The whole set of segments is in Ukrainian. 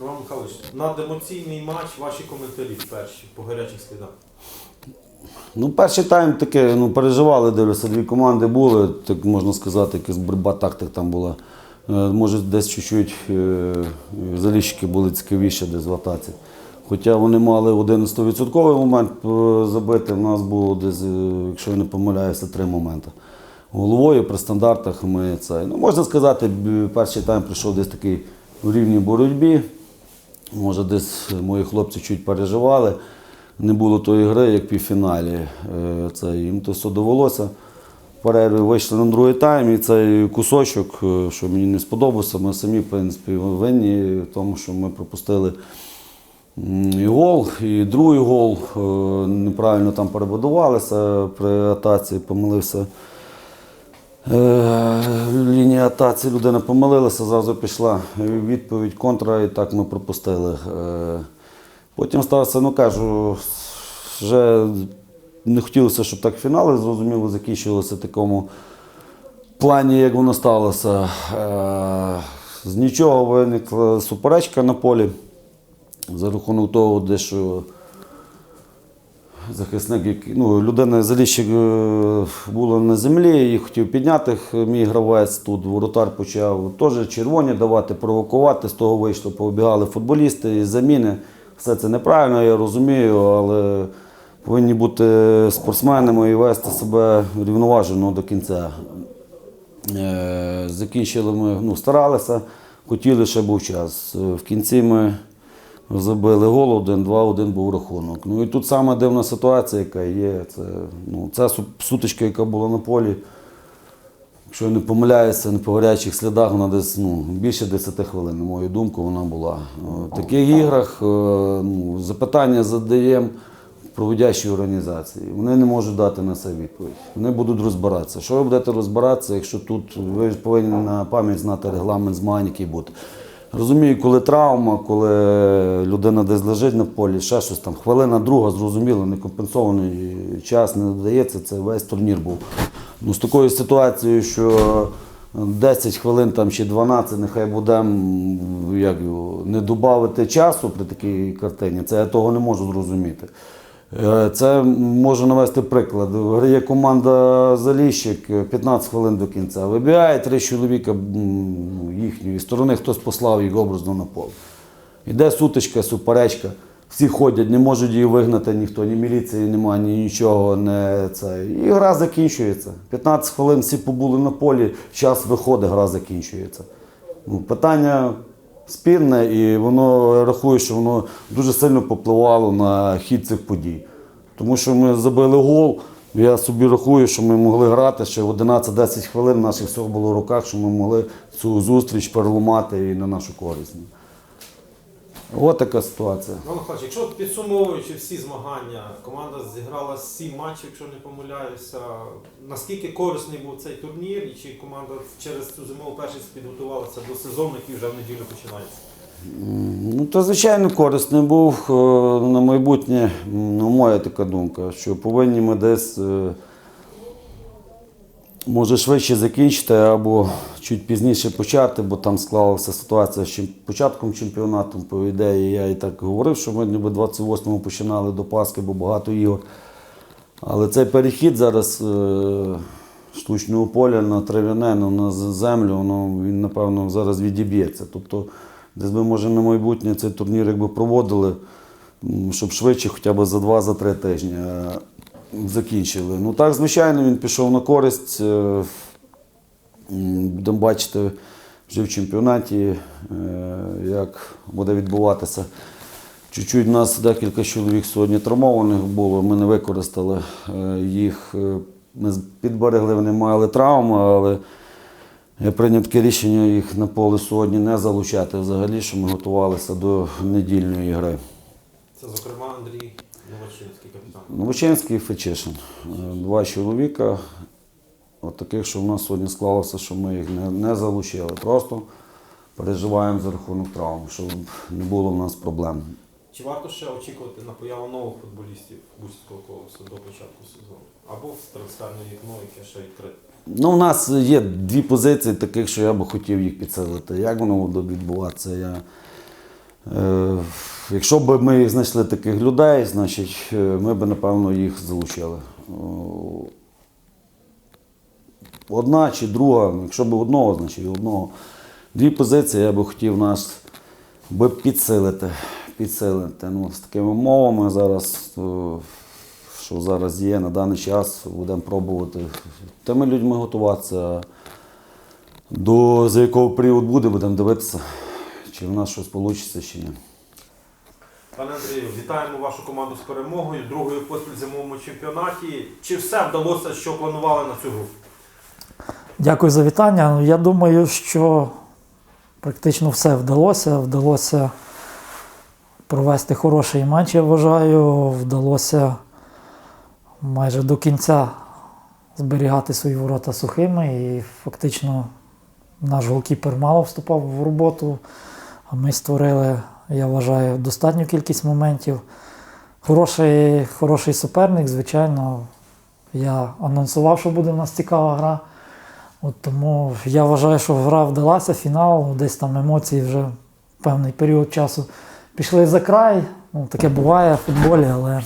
Роман Михайлович, надемоційний матч, ваші коментарі перші по гарячих слідах. Ну, перший тайм таке, ну, переживали, дивлюся, дві команди були, так можна сказати, якась боротьба тактик там була. Е, Може, десь чуть-чуть е, заліщики були цікавіші десь в атаці. Хоча вони мали один 100% момент е, забити, у нас було десь, якщо я не помиляюся, три моменти. Головою при стандартах ми це. Ну, можна сказати, перший тайм прийшов десь такий у рівній боротьбі. Може, десь мої хлопці чуть переживали. Не було тої гри, як півфіналі. Е, Це їм то все довелося. В перерві вийшли на другий тайм, і цей кусочок, е, що мені не сподобався, ми самі, в принципі, винні в тому, що ми пропустили і гол, і другий гол. Е, Неправильно там перебудувалися при атаці, помилився. Е, Лінія атаці людина помилилася, зразу пішла відповідь контра, і так ми пропустили. Е, Потім стався, ну кажу, вже не хотілося, щоб так фінали зрозуміло закінчувалися в такому плані, як воно сталося. Е, З нічого виникла суперечка на полі за рахунок того, де що захисник, ну, людина заліщик е, була на землі, її хотів підняти мій гравець. Тут воротар почав теж червоні давати, провокувати. З того вийшло, пообігали футболісти і заміни. Все це неправильно, я розумію, але повинні бути спортсменами і вести себе рівноважено до кінця. Е, Закінчили ми, ну, старалися, хотіли, ще був час. Е, В кінці ми забили гол, один-два, один був рахунок. Ну і тут саме дивна ситуація, яка є. Це, ну, це сутичка, яка була на полі. Якщо я не помиляюся, не по гарячих слідах, вона десь ну, більше 10 хвилин, на мою думку, вона була. В таких іграх е, ну, запитання задаємо проводящій організації. Вони не можуть дати на це відповідь. Вони будуть розбиратися. Що ви будете розбиратися, якщо тут ви повинні на пам'ять знати регламент змагань, який буде. Розумію, коли травма, коли людина десь лежить на полі, ще щось там, хвилина друга, зрозуміло, некомпенсований час не додається, це весь турнір був. Ну, з такою ситуацією, що 10 хвилин там, чи 12, нехай буде м, як його, не додати часу при такій картині, це я того не можу зрозуміти. Е, Це можу навести приклад. Грає команда Заліщик 15 хвилин до кінця. Вибігає три чоловіка їхньої сторони, хтось послав їх образно на поле. Іде сутичка, суперечка. Всі ходять, не можуть її вигнати ніхто, ні міліції немає, ні нічого. Не це. І гра закінчується. 15 хвилин всі побули на полі, час виходить, гра закінчується. Ну, питання спірне, і воно я рахую, що воно дуже сильно попливало на хід цих подій. Тому що ми забили гол. Я собі рахую, що ми могли грати ще 11-10 хвилин. Наших всього було в руках, що ми могли цю зустріч переламати і на нашу користь. От така ситуація. Роман Михайлович, якщо підсумовуючи всі змагання, команда зіграла сім матчів, якщо не помиляюся. Наскільки корисний був цей турнір, і чи команда через цю зимову першість підготувалася до сезону, який вже в неділю починається? Ну, то звичайно корисний був е, на майбутнє, ну, моя така думка, що повинні ми десь е, може швидше закінчити або чуть пізніше почати, бо там склалася ситуація з початком чемпіонату. По ідеї, я і так говорив, що ми ніби 28-му починали до Пасхи, бо багато ігор. Але цей перехід зараз е, штучного поля на трав'яне, ну, на землю, воно, він, напевно, зараз відіб'ється. Тобто, десь би, може, на майбутнє цей турнір якби проводили, щоб швидше, хоча б за два-за три тижні е, закінчили. Ну так, звичайно, він пішов на користь. е, Будемо бачити вже в чемпіонаті, е, як буде відбуватися. Чуть-чуть у нас декілька чоловік сьогодні травмованих було, ми не використали е, їх. Ми підберегли, вони мали травми, але я прийняв таке рішення їх на поле сьогодні не залучати взагалі, що ми готувалися до недільної гри. Це, зокрема, Андрій Новачинський капітан. Новочинський і Фечишин. Е, Два чоловіка, от таких, що в нас сьогодні склалося, що ми їх не, не залучили. Просто переживаємо за рахунок травм, щоб не було в нас проблем. Чи варто ще очікувати на появу нових футболістів бузького колосу до початку сезону? Або в трансферне вікно, яке ще відкрите? Ну, у нас є дві позиції таких, що я би хотів їх підсилити. Як воно буде відбуватися, я Якщо б ми знайшли таких людей, значить е, ми б, напевно, їх залучили. Одна чи друга, якщо б одного, значить одного. Дві позиції я би хотів нас би підсилити. підсилити. Ну, з такими умовами зараз, е, що зараз є на даний час, будемо пробувати тими людьми готуватися. До за якого період буде, будемо дивитися, чи в нас щось вийде, чи ні. Пане Андрію, вітаємо вашу команду з перемогою, другою поспіль в зимовому чемпіонаті. Чи все вдалося, що планували на цю гру? Дякую за вітання. Ну, Я думаю, що практично все вдалося. Вдалося провести хороший матч, я вважаю. Вдалося майже до кінця зберігати свої ворота сухими. І фактично наш голкіпер мало вступав в роботу. Ми створили, я вважаю, достатню кількість моментів. Хороший, хороший суперник, звичайно. Я анонсував, що буде в нас цікава гра. От тому я вважаю, що гра вдалася, фінал, десь там емоції вже певний період часу пішли за край. Ну, таке буває в футболі, але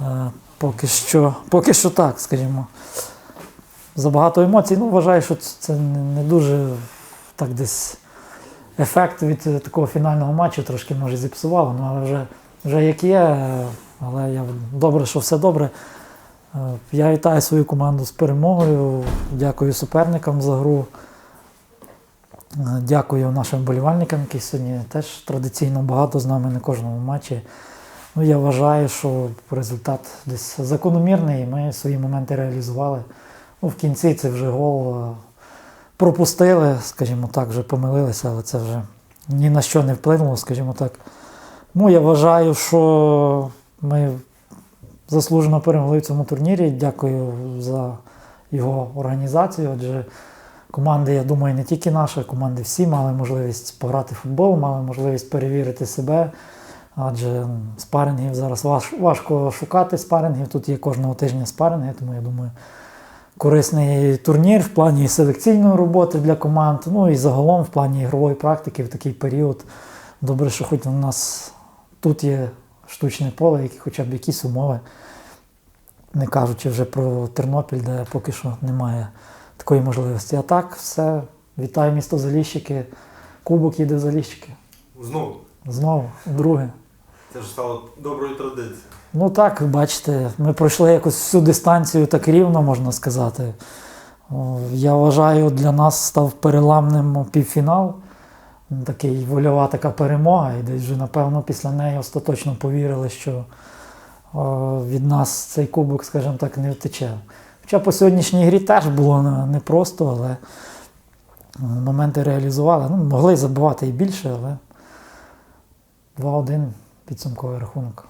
е, поки, що, поки що так, скажімо. Забагато емоцій. Ну, вважаю, що це не дуже так десь ефект від е, такого фінального матчу трошки може зіпсувало. Ну, але вже, вже як є, е, але я добре, що все добре. Е, Я вітаю свою команду з перемогою. Дякую суперникам за гру. Дякую нашим болівальникам, які сьогодні теж традиційно багато з нами на кожному матчі. Ну, я вважаю, що результат десь закономірний, і ми свої моменти реалізували. Ну, в кінці це вже гол пропустили, скажімо так, вже помилилися, але це вже ні на що не вплинуло, скажімо так. Ну, я вважаю, що ми заслужено перемогли в цьому турнірі. Дякую за його організацію. Адже команди, я думаю, не тільки наша, команди всі мали можливість пограти в футбол, мали можливість перевірити себе. Адже спарингів зараз важко шукати спарингів. Тут є кожного тижня спаринги, тому я думаю, корисний турнір в плані селекційної роботи для команд, ну і загалом в плані ігрової практики в такий період. Добре, що хоч у нас тут є штучне поле, які хоча б якісь умови. Не кажучи вже про Тернопіль, де поки що немає такої можливості. А так, все. Вітаю місто Заліщики. Кубок їде в Заліщики. Знову. Знову, друге. Це ж стало доброю традицією. Ну так, бачите, ми пройшли якось всю дистанцію так рівно, можна сказати. Я вважаю, для нас став переламним півфінал. Такий вольова така перемога, і десь вже, напевно, після неї остаточно повірили, що від нас цей кубок, скажімо так, не втече. Хоча по сьогоднішній грі теж було непросто, але моменти реалізували. Ну, могли забивати і більше, але 2-1 підсумковий рахунок.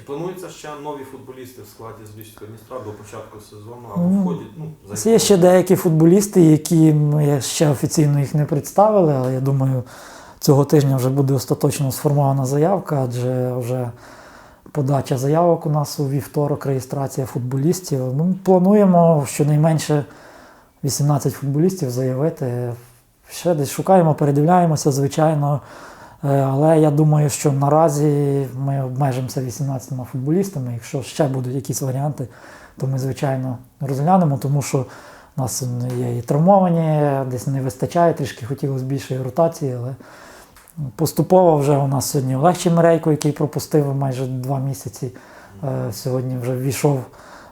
Чи плануються ще нові футболісти в складі Збільшого Дністра до початку сезону або Ну, в ході? Ну, Є ще деякі футболісти, які ми ще офіційно їх не представили, але я думаю, цього тижня вже буде остаточно сформована заявка, адже вже подача заявок у нас у вівторок, реєстрація футболістів. Ну, плануємо щонайменше 18 футболістів заявити. Ще десь шукаємо, передивляємося, звичайно. Е, Але я думаю, що наразі ми обмежимося 18 футболістами. Якщо ще будуть якісь варіанти, то ми, звичайно, розглянемо, тому що у нас є і травмовані, десь не вистачає, трішки хотілося більшої ротації, але поступово вже у нас сьогодні Олег Чемерейко, який пропустив майже два місяці. е, Сьогодні вже ввійшов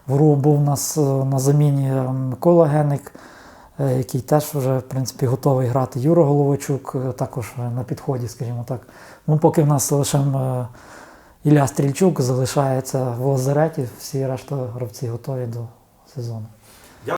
в гру, був у нас е, на заміні Микола Геник, який теж вже в принципі готовий грати. Юра Головачук е, також е, на підході, скажімо так. Ну, поки в нас лише е, Ілля Стрільчук залишається в лазареті, всі решта гравці готові до сезону.